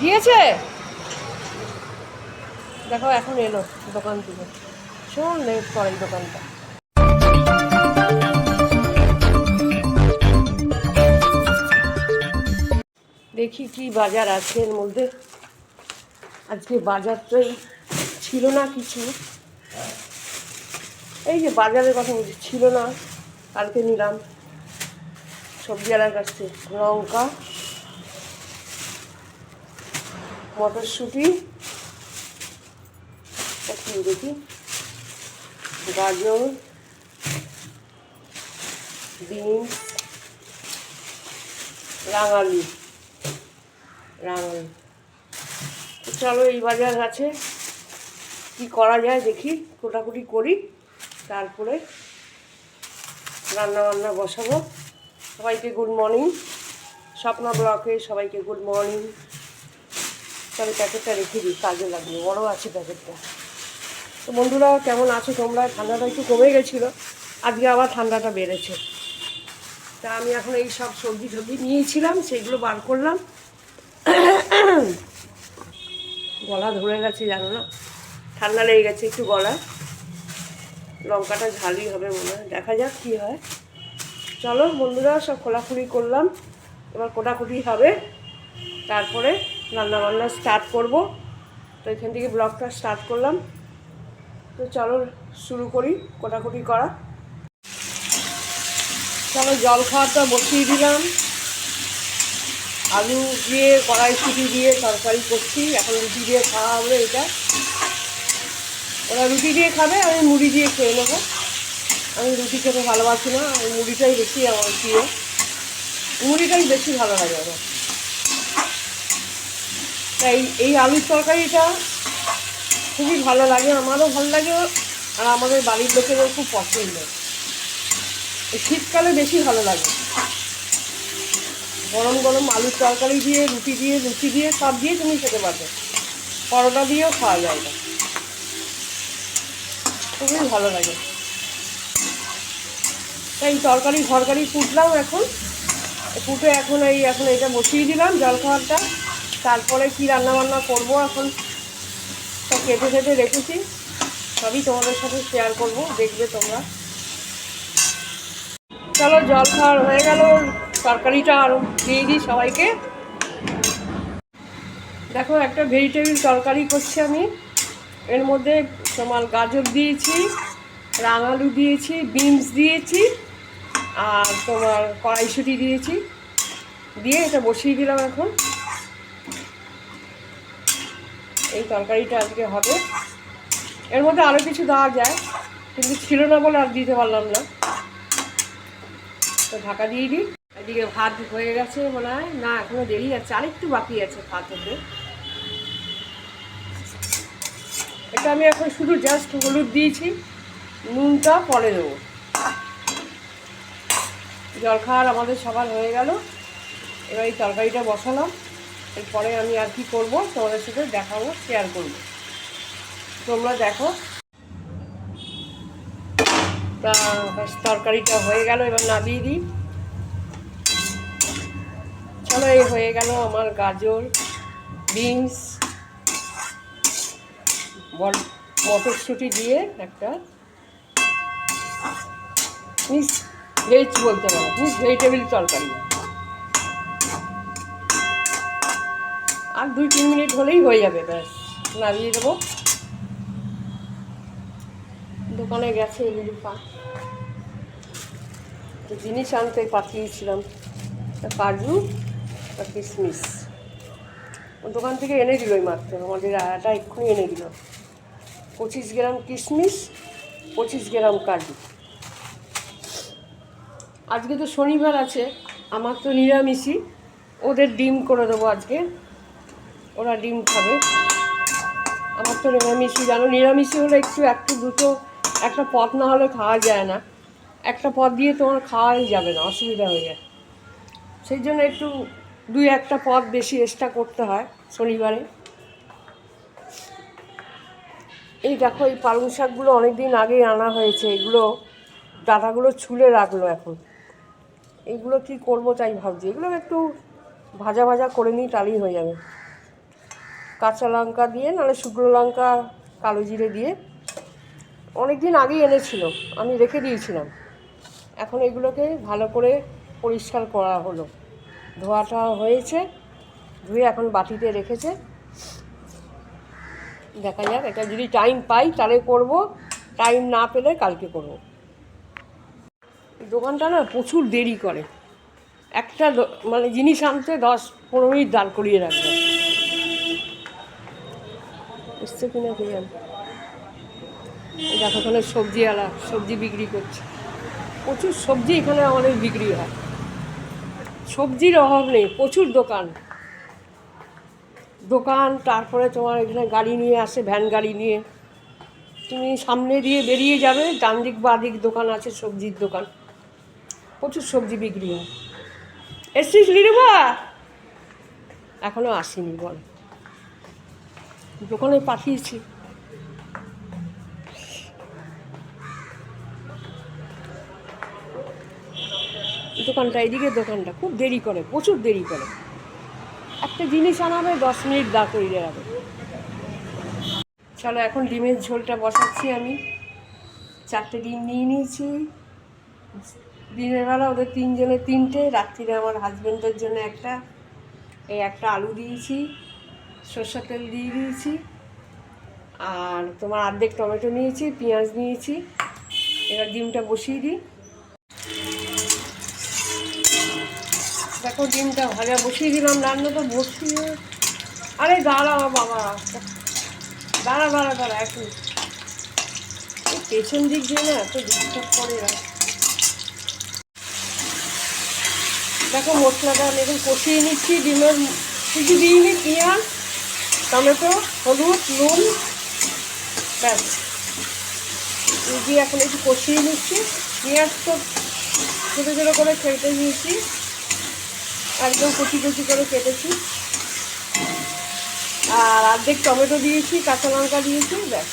দিয়েছে? দেখো, এখন এলো দোকান থেকে। শোন লেট করে দোকানটা। দেখি কি বাজার আছে এর মধ্যে। আজকে বাজার তো এই ছিল না কিছু। এই যে বাজারের কথা বলছি, ছিল না। কালকে নিলাম। সবজিওয়ালার কাছ থেকে লঙ্কা মটরশুঁটি দেখি। গাজর, বিনস, রাঙালি। রাঙালি। চলো এই বাজার আছে। কি করা যায় দেখি কোটাকুটি করি, তারপরে রান্না বান্না বসাবো। সবাইকে গুড মর্নিং স্বপ্না ব্লকে সবাইকে গুড মর্নিং তাহলে প্যাকেটটা রেখে দিই, কাজে লাগবে, বড় আছে প্যাকেটটা। তো বন্ধুরা, কেমন আছো তোমরা? ঠান্ডাটা একটু কমে গেছিল, আজকে আবার ঠান্ডাটা বেড়েছে। তা আমি এখন এই সব সবজি টবজি নিয়েছিলাম সেগুলো বার করলাম। গলা ধরে গেছে, জানো না? ঠান্ডা লেগে গেছে একটু গলা। লঙ্কাটা ঝালই হবে মনে হয়। দেখা যাক কী হয়। চলো বন্ধুরা, সব খোলাখুলি করলাম। এবার কোটাকুটি হবে। তারপরে রান্নাবান্না স্টার্ট করব। তো এখান থেকে ব্লগটা স্টার্ট করলাম। তো চলো শুরু করি, কোটাকুটি করা। চলো জল খাওয়াটা বসিয়ে দিলাম। আলু দিয়ে, কড়াইশুটি দিয়ে তরকারি করছি। এখন রুটি দিয়ে খাওয়া হবে এটা। ওরা রুটি দিয়ে খাবে, আমি মুড়ি দিয়ে খেয়ে নেব। আমি রুটি খেতে ভালোবাসি না, আমি মুড়িটাই বেশি আমার প্রিয়। মুড়িটাই বেশি ভালো লাগে আমার। তাই এই আলুর তরকারিটা খুবই ভালো লাগে, আমারও ভালো লাগে আর আমাদের বাড়ির লোকেরও খুব পছন্দ। শীতকালে বেশি ভালো লাগে। গরম গরম আলুর তরকারি দিয়ে, রুটি দিয়ে, লুচি দিয়ে, সব দিয়ে তুমি খেতে পারবে। পরোটা দিয়েও খাওয়া যায় না। খুবই ভালো লাগে। তাই তরকারি ফরকারি ফুটলাম এখন। ফুটে এখন এই, এখন এটা বসিয়ে দিলাম জল খাবারটা তারপরে কি রান্না বান্না করব এখন? সব কেটে কেটে রেখেছি। সবই তোমাদের সাথে শেয়ার করব, দেখবে তোমরা। চলো, জল খাওয়ার হয়ে গেল, তরকারিটা আরও দিয়ে দিই সবাইকে। দেখো, একটা ভেজিটেবিল তরকারি করছি আমি। এর মধ্যে তোমার গাজর দিয়েছি, রাঙালু দিয়েছি বিনস দিয়েছি, আর তোমার কড়াইশুটি দিয়েছি। দিয়ে এটা বসিয়ে দিলাম এখন। এই তরকারিটা আজকে হবে। এর মধ্যে আরও কিছু দেওয়া যায়, কিন্তু ছিল না বলে আর দিতে পারলাম না। তো ঢাকা দিয়ে দিই। এদিকে ভাত হয়ে গেছে মনে হয়। না, এখনও দেরি আছে। আরেকটু বাকি আছে ভাত হতে এটা আমি এখন শুধু জাস্ট হলুদ দিয়েছি। নুনটা পরে দেবো। জল খাওয়ার আমাদের সবার হয়ে গেল। এবার এই তরকারিটা বসালাম। এরপরে আমি আর কি করব? তোমাদের সাথে দেখাবো শেয়ার করব। তোমরা দেখো। তা তরকারিটা হয়ে গেল, এবার নামিয়ে দিই। চলো, এই হয়ে গেল আমার গাজর, বিনস, বল, মটরশুঁটি দিয়ে একটা মিস ভেজ বলতে পারো মিস ভেজিটেবিল তরকারি। আর দুই, তিন মিনিট হলেই হয়ে যাবে, ব্যাস। নামিয়ে দেবো। দোকানে গেছে লিলিপা তো জিনিস আনতে পাঠিয়েছিলাম। কাজু আর কিশমিশ। দোকান থেকে এনে দিল মাত্র। আমাদের আটা এক্ষুনি এনে দিল। পঁচিশ গ্রাম কিশমিশ, পঁচিশ গ্রাম কাজু। আজকে তো শনিবার আছে, আমার তো নিরামিষই। ওদের ডিম করে দেবো আজকে। ওরা ডিম খাবে। আমার তো নিরামিষই, জানো? নিরামিষই হলে একটু একটু দুটো, একটা পদ না হলে খাওয়া যায় না। একটা পদ দিয়ে তোমার খাওয়াই যাবে না, অসুবিধা হয়ে যায়। সেই জন্য একটু দুই একটা পদ বেশি এক্সট্রা করতে হয় শনিবারে। এই দেখো, এই পালং শাকগুলো অনেক দিন আগেই আনা হয়েছে। এগুলো ডাটাগুলো ছুলে রাখল এখন। এগুলো কি করব তাই ভাবছি। এগুলো একটু ভাজা ভাজা করে নিই, তাহলেই হয়ে যাবে। কাঁচা লঙ্কা দিয়ে, নাহলে শুকনো লঙ্কা, কালো জিরে দিয়ে। অনেক দিন আগেই এনেছিল, আমি রেখে দিয়েছিলাম। এখন এগুলোকে ভালো করে পরিষ্কার করা হলো। ধোয়াটা হয়েছে, ধুয়ে এখন বাটিতে রেখেছে। দেখা যাক, এটা যদি টাইম পাই তাহলে করব টাইম না পেলে কালকে করব। দোকানটা না প্রচুর দেরি করে। একটা মানে জিনিস আনতে দশ পনেরো মিনিট দাঁড় করিয়ে রাখবে। এসছে কিনা কে জানে? দেখো ওখানে সবজিওয়ালা, সবজি বিক্রি করছে। প্রচুর সবজি এখানে আমাদের বিক্রি হয়। সবজির অভাব নেই, প্রচুর দোকান। দোকান, তারপরে তোমার এখানে গাড়ি নিয়ে আসে, ভ্যান গাড়ি নিয়ে। তুমি সামনে দিয়ে বেরিয়ে যাবে ডান দিক বা দিক দোকান আছে, সবজির দোকান। প্রচুর সবজি বিক্রি হয়। এসছিস লিরুবা এখনও আসেনি, বল। দোকানে পাঠিয়েছি। দোকানটা, এদিকে দোকানটা, খুব দেরি করে, প্রচুর দেরি করে। একটা জিনিস আনাবে দশ মিনিট দা করিয়ে রাখবে চলো, এখন ডিমের ঝোলটা বসাচ্ছি আমি। চারটে ডিম নিয়ে নিয়েছি। দিনের বেলা ওদের তিনজনের তিনটে, রাত্রিরে আমার হাজব্যান্ডের জন্য একটা। এই একটা আলু দিয়েছি। সর্ষের তেল দিয়ে দিয়েছি। আর তোমার অর্ধেক টমেটো নিয়েছি, পেঁয়াজ নিয়েছি। এবার ডিমটা বসিয়ে দিই। দেখো, ডিমটা ভাজা বসিয়ে দিলাম, রান্না তো বসিয়ে আরে দাঁড়া বাবা, দাঁড়া দাঁড়া দাঁড়া এই পেছন দিক দিয়ে না এত ডিস্টার্ব করে না দেখো, মশলাটা আমি এখন কষিয়ে নিচ্ছি, ডিমের, কিছু দিইনি, পেঁয়াজ। টমেটো, হলুদ, নুন, ব্যাস। দিয়ে এখন একটু কষিয়ে নিচ্ছি। পেঁয়াজ তো ছোটো ছোটো করে কেটে নিয়েছি। একদম কুচি কুচি করে কেটেছি। আর অর্ধেক টমেটো দিয়েছি, কাঁচা লঙ্কা দিয়েছি, ব্যাস।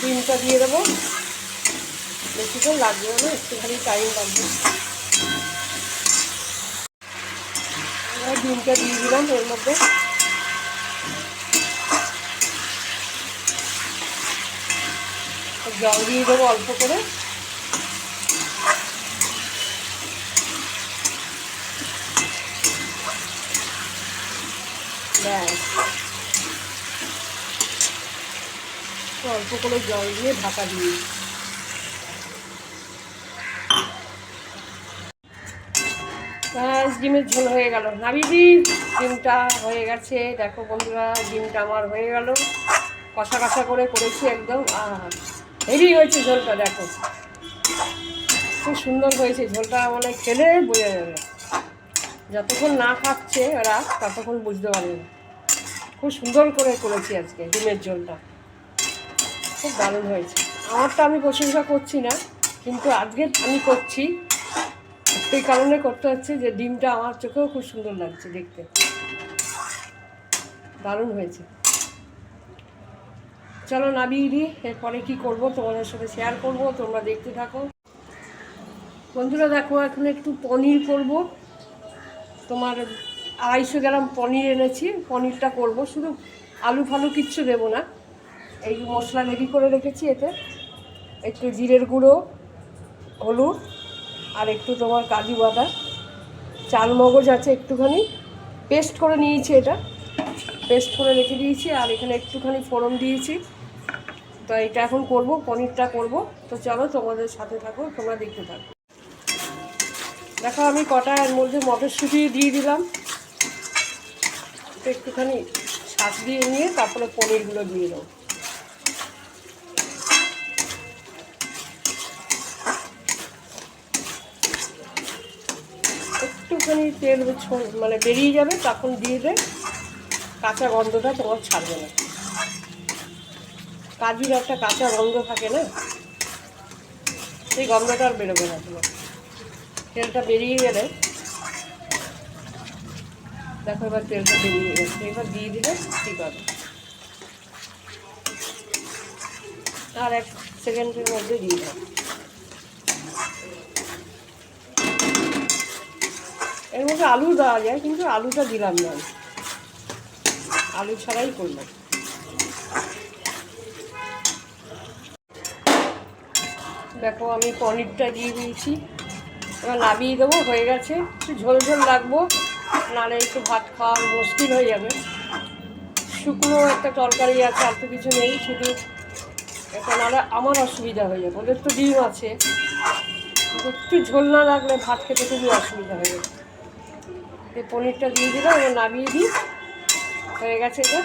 ডিমটা দিয়ে দেবো। বেশিক্ষণ লাগবে না, একটুখানি টাইম লাগবে এবার ডিমটা দিয়ে দিলাম এর মধ্যে। জল দিয়ে দেবো অল্প করে। ব্যাস। অল্প করে জল দিয়ে ঢাকা দিয়ে ব্যাস ডিমের ঝোল হয়ে গেল। নাবিদি ডিমটা হয়ে গেছে। দেখো বন্ধুরা, ডিমটা আমার হয়ে গেল। কষা কষা করে করেছি একদম। হেভি হয়েছে ঝোলটা, দেখো। খুব সুন্দর হয়েছে ঝোলটা মানে খেলে বোঝা যাবে। যতক্ষণ না খাচ্ছে ওরা ততক্ষণ বুঝতে পারবে। খুব সুন্দর করে করেছি আজকে ডিমের ঝোলটা। খুব দারুণ হয়েছে। আমারটা আমি প্রশংসা করছি না, কিন্তু আজকে আমি করছি এই কারণে করতে হচ্ছে যে ডিমটা আমার চোখেও খুব সুন্দর লাগছে দেখতে। দারুণ হয়েছে। চলো নামিয়ে দিই, এরপরে কী করব তোমাদের সাথে শেয়ার করব, তোমরা দেখতে থাকো। বন্ধুরা, দেখো, এখন একটু পনির করব। তোমার আড়াইশো গ্রাম পনির এনেছি, পনিরটা করব। শুধু আলু ফালু কিচ্ছু দেবো না। এই মশলা রেডি করে রেখেছি এতে। একটু জিরের গুঁড়ো, হলুদ আর একটু তোমার কাজু বাদাম চাল মগজ আছে একটুখানি। পেস্ট করে নিয়েছি এটা। পেস্ট করে রেখে দিয়েছি আর এখানে একটুখানি ফোড়ন দিয়েছি। তো এটা এখন করব, পনিরটা করব। তো চলো তোমাদের সাথে থাকো, তোমরা দেখতে থাকো। দেখো, আমি কটা এর মধ্যে মটরশুঁটি দিয়ে দিলাম। একটুখানি শাক দিয়ে নিয়ে তারপরে পনিরগুলো দিয়ে দেবো। একটুখানি তেল মানে বেরিয়ে যাবে, তখন দিয়ে দে কাঁচা গন্ধটা তোমার ছাড়বে না। কাজুর একটা কাঁচা গন্ধ থাকে না, সেই গন্ধটা আর বেরোবে না তোমার। তেলটা বেরিয়ে গেলে, দেখো এবার তেলটা বেরিয়ে গেছে। এবার দিয়ে দিলে ঠিক হবে। আর এক সেকেন্ডের মধ্যে দিয়ে দাও। এর মধ্যে আলু দেওয়া যায়, কিন্তু আলুটা দিলাম না। আলু ছাড়াই করলাম। দেখো, আমি পনিরটা দিয়ে দিয়েছি। এবার নামিয়ে দেবো, হয়ে গেছে। একটু ঝোল ঝোল রাখব নাহলে একটু ভাত খাওয়া মুশকিল হয়ে যাবে। শুকনো একটা তরকারি আছে, আর তো কিছু নেই, শুধু এটা নাহলে আমার অসুবিধা হয়ে যাবে। ওদের তো ডিম আছে। একটু ঝোল না রাখলে ভাত খেতে খুবই অসুবিধা হয়ে যাবে। এই পনিরটা দিয়ে দিলাম, এবার নামিয়ে দিই। হয়ে গেছে এটা।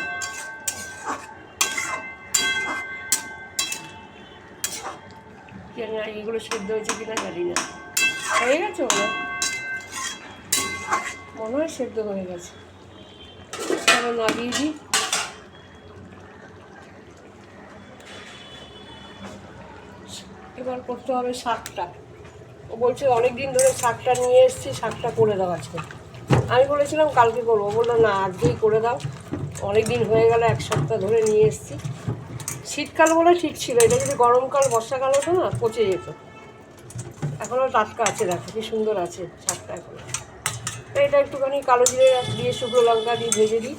না এইগুলো সেদ্ধ হয়েছে কিনা জানি না। হয়ে গেছে মনে মনে হয় সেদ্ধ হয়ে গেছে। এবার নামিয়ে দিই। এবার করতে হবে শাকটা। ও বলছে অনেক দিন ধরে শাকটা নিয়ে এসেছি, শাকটা করে দাও আজকে। আমি বলেছিলাম কালকে করব। বলল, না, আজকেই করে দাও। অনেক দিন হয়ে গেল, এক সপ্তাহ ধরে নিয়ে এসেছি। শীতকাল বলে ঠিক ছিল, এটা যদি গরমকাল, বর্ষাকাল হতো না, পচে যেত। এখনও টাটকা আছে, দেখো কি সুন্দর আছে শাকটা এখন। এটা একটুখানি কালো জিরে, দিয়ে শুকনো লঙ্কা দিয়ে ভেজে দিই।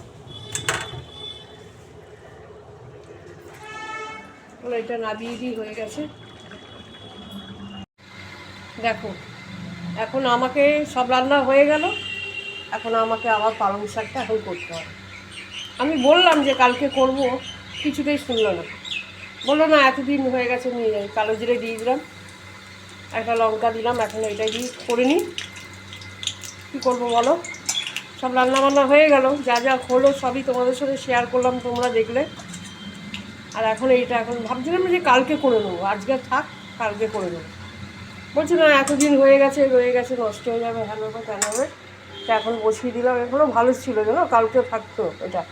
এটা নাবিয়ে দিই, হয়ে গেছে। দেখো, এখন আমাকে সব রান্না হয়ে গেল। এখন আমাকে আবার পালং শাকটা এখন করতে হবে। আমি বললাম যে কালকে করব, কিছুতেই শুনলো না। বলল, না, এতদিন হয়ে গেছে, নিয়ে যাই। কালো জিরে দিয়ে দিলাম, একটা লঙ্কা দিলাম, এখন এটাই দিয়ে করে নিই। কী করব বলো? সব রান্না বান্না হয়ে গেল, যা যা হলো সবই তোমাদের সাথে শেয়ার করলাম, তোমরা দেখলে। আর এখন এইটা এখন ভাবছিলাম যে কালকে করে নেব। আজকে থাক, কালকে করে নেব। বলছি, না, এতদিন হয়ে গেছে, রয়ে গেছে, নষ্ট হয়ে যাবে হ্যান হবে, কেন হবে? তা এখন বসিয়ে দিলাম এখনও ভালো ছিল জানো কালকে থাকতো এটা।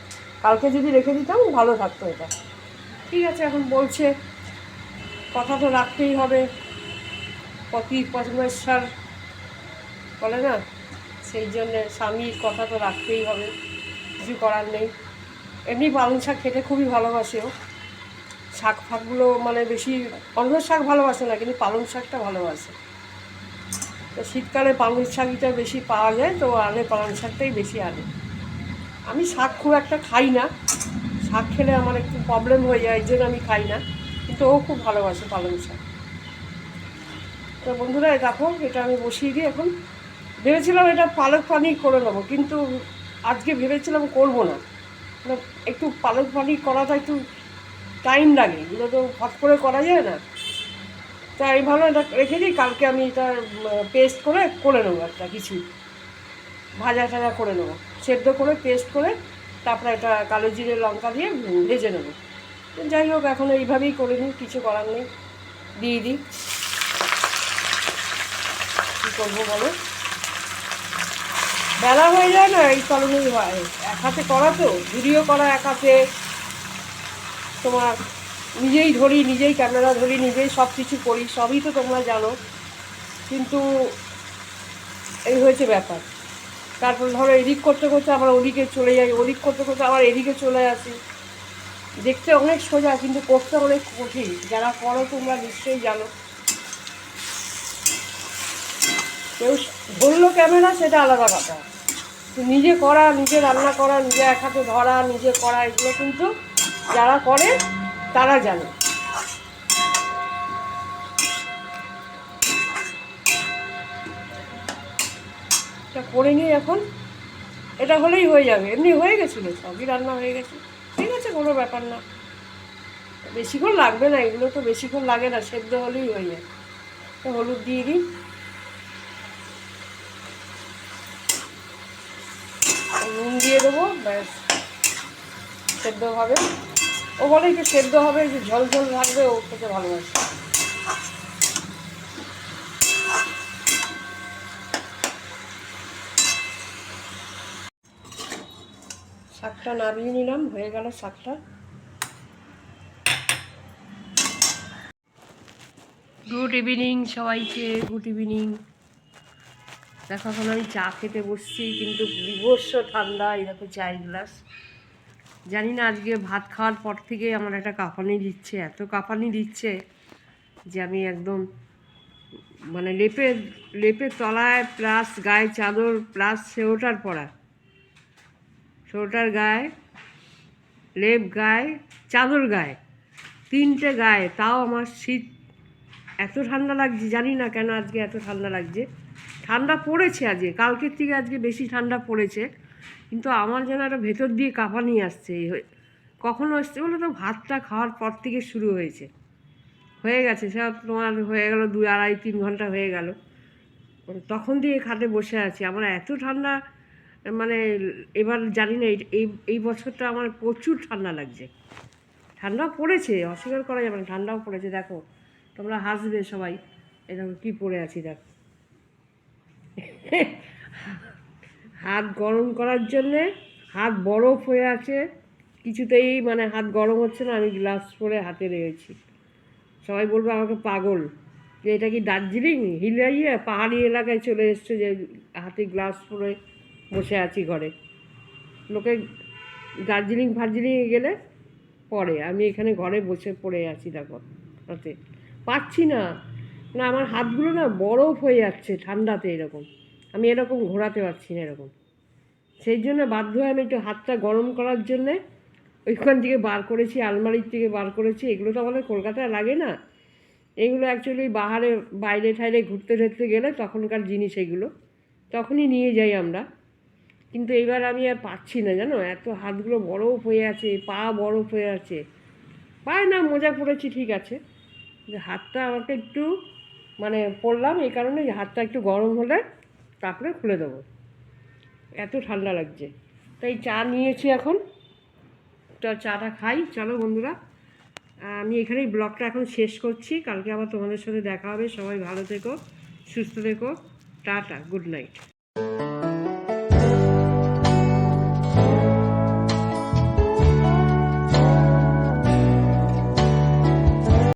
কালকে যদি রেখে দিতাম, ভালো থাকতো এটা। ঠিক আছে, এখন বলছে, কথা তো রাখতেই হবে। পতি পরমেশ্বর বলে না, সেই জন্যে স্বামীর কথা তো রাখতেই হবে, কিছু করার নেই। এমনি পালং শাক খেতে খুবই ভালোবাসে ও। শাক ফাকগুলো মানে বেশি, অন্য শাক ভালোবাসে না, কিন্তু পালং শাকটা ভালোবাসে। তো শীতকালে পালং শাকটা বেশি পাওয়া যায়, তো আনে পালং শাকটাই বেশি আনে। আমি শাক খুব একটা খাই না। শাক খেলে আমার একটু প্রবলেম হয়ে যায় এই জন্য আমি খাই না। কিন্তু ও খুব ভালোবাসে পালং শাক। তো বন্ধুরা দেখো, এটা আমি বসিয়ে দিই এখন। ভেবেছিলাম এটা পালক পানি করে নেব, কিন্তু আজকে ভেবেছিলাম করব না। মানে একটু পালক পানি করাটা একটু টাইম লাগে। এগুলো তো ফট করে করা যায় না। তো আমি ভালো এটা রেখে দিই, কালকে আমি এটা পেস্ট করে করে নেব একটা কিছু। ভাজা টাজা করে নেব। সেদ্ধ করে পেস্ট করে, তারপরে এটা কালো জিরে লঙ্কা দিয়ে ভেজে নেব। যাই হোক, এখন এইভাবেই করে নিই, কিছু করার নেই। দিয়ে দিই। কী করব বলো? বেলা হয়ে যায় না, এই কারণেই হয়। এক হাতে করা তো, ভিডিও করা এক হাতে। তোমার নিজেই ধরি, নিজেই ক্যামেরা ধরি, নিজেই সব কিছু করি, সবই তো তোমরা জানো। কিন্তু এই হয়েছে ব্যাপার। তারপর ধরো এদিক করতে করতে আবার ওদিকে চলে যাই, ওদিক করতে করতে আবার এদিকে চলে আসি। দেখতে অনেক সোজা, কিন্তু করতে অনেক কঠিন। যারা করো তোমরা নিশ্চয়ই জানো। কেউ ধরলো ক্যামেরা সেটা আলাদা কথা। নিজে করা, নিজে রান্না করা, নিজে এক হাতে ধরা, নিজে করা, এগুলো কিন্তু যারা করে তারা জানে। এটা করে নিই এখন এটা হলেই হয়ে যাবে। এমনি হয়ে গেছিল, সবই রান্না হয়ে গেছে। ঠিক আছে, কোনো ব্যাপার না। বেশিক্ষণ লাগবে না, এগুলো তো বেশিক্ষণ লাগে না, সেদ্ধ হলেই হয়ে যায়। হলুদ দিয়ে দিই। নুন দিয়ে দেবো, ব্যাস, সেদ্ধ হবে। ও বলে একটু সেদ্ধ হবে, যে ঝোল ঝল থাকবে, ও খেতে ভালোবাসে। শাকটা নামিয়ে নিলাম, হয়ে গেল শাকটা। গুড ইভিনিং সবাইকে, গুড ইভিনিং। দেখো এখন আমি চা খেতে বসছি, কিন্তু বিভৎস ঠান্ডা এরকম চাই গ্লাস। জানি না, আজকে ভাত খাওয়ার পর থেকে আমার একটা কাঁপানি দিচ্ছে, এত কাঁপানি দিচ্ছে যে আমি একদম মানে লেপের লেপের তলায় প্লাস গায়ে চাদর প্লাস সোয়েটার পরা। সোয়েটার গায়ে, লেপ গায়ে, চাদর গায়ে, তিনটে গায়ে, তাও আমার শীত এত ঠান্ডা লাগছে, জানি না কেন আজকে এত ঠান্ডা লাগছে। ঠান্ডা পড়েছে আজকে, কালকের থেকে আজকে বেশি ঠান্ডা পড়েছে। কিন্তু আমার যেন একটা ভেতর দিয়ে কাঁপানি আসছে এই কখনো আসছে বলে তো, ভাতটা খাওয়ার পর থেকে শুরু হয়েছে। হয়ে গেছে, সব তোমার হয়ে গেল দুই আড়াই তিন ঘণ্টা হয়ে গেল। তখন দিয়ে খাটে বসে আছি। আমার এত ঠান্ডা মানে এবার জানি না, এই এই বছরটা আমার প্রচুর ঠান্ডা লাগছে। ঠান্ডাও পড়েছে, অস্বীকার করা যাবে না, ঠান্ডাও পড়েছে। দেখো, তোমরা হাসবে সবাই। এরকম কী পড়ে আছি, দেখো। হাত গরম করার জন্যে হাত বরফ হয়ে আছে। কিছুতেই মানে হাত গরম হচ্ছে না, আমি গ্লাস পরে হাতে রয়েছি। সবাই বলবে আমাকে পাগল। যে এটা কি দার্জিলিং? হিলাইয়া পাহাড়ি এলাকায় চলে এসছে যে হাতে গ্লাস পরে বসে আছি ঘরে। লোকে দার্জিলিং ফার্জিলিংয়ে গেলে পরে। আমি এখানে ঘরে বসে পড়ে আছি, দেখো হাতে পাচ্ছি না। না আমার হাতগুলো না বরফ হয়ে যাচ্ছে ঠান্ডাতে এরকম। আমি এরকম ঘোরাতে পারছি না এরকম। সেই জন্য বাধ্য হয়ে আমি একটু হাতটা গরম করার জন্যে ওইখান থেকে বার করেছি, আলমারির থেকে বার করেছি। এগুলো তো আমাদের কলকাতায় লাগে না। এগুলো অ্যাকচুয়ালি বাহারে, বাইরে ঠাইরে ঘুরতে টুরতে গেলে তখনকার জিনিস এগুলো। তখনই নিয়ে যাই আমরা। কিন্তু এবার আমি আর পাচ্ছি না, জানো? এত হাতগুলো বরফ হয়ে আছে, পা বরফ হয়ে আছে। পায় না, মোজা পড়েছি ঠিক আছে। হাতটা আমাকে একটু মানে পড়লাম এই কারণে হাতটা একটু গরম হলে তারপরে খুলে দেবো। এত ঠান্ডা লাগছে। তাই চা নিয়েছি এখন। চাটা খাই। চলো বন্ধুরা, আমি এখানেই ব্লগটা এখন শেষ করছি। কালকে আবার তোমাদের সাথে দেখা হবে। সবাই ভালো থেকো, সুস্থ থেকো। Tata, good night.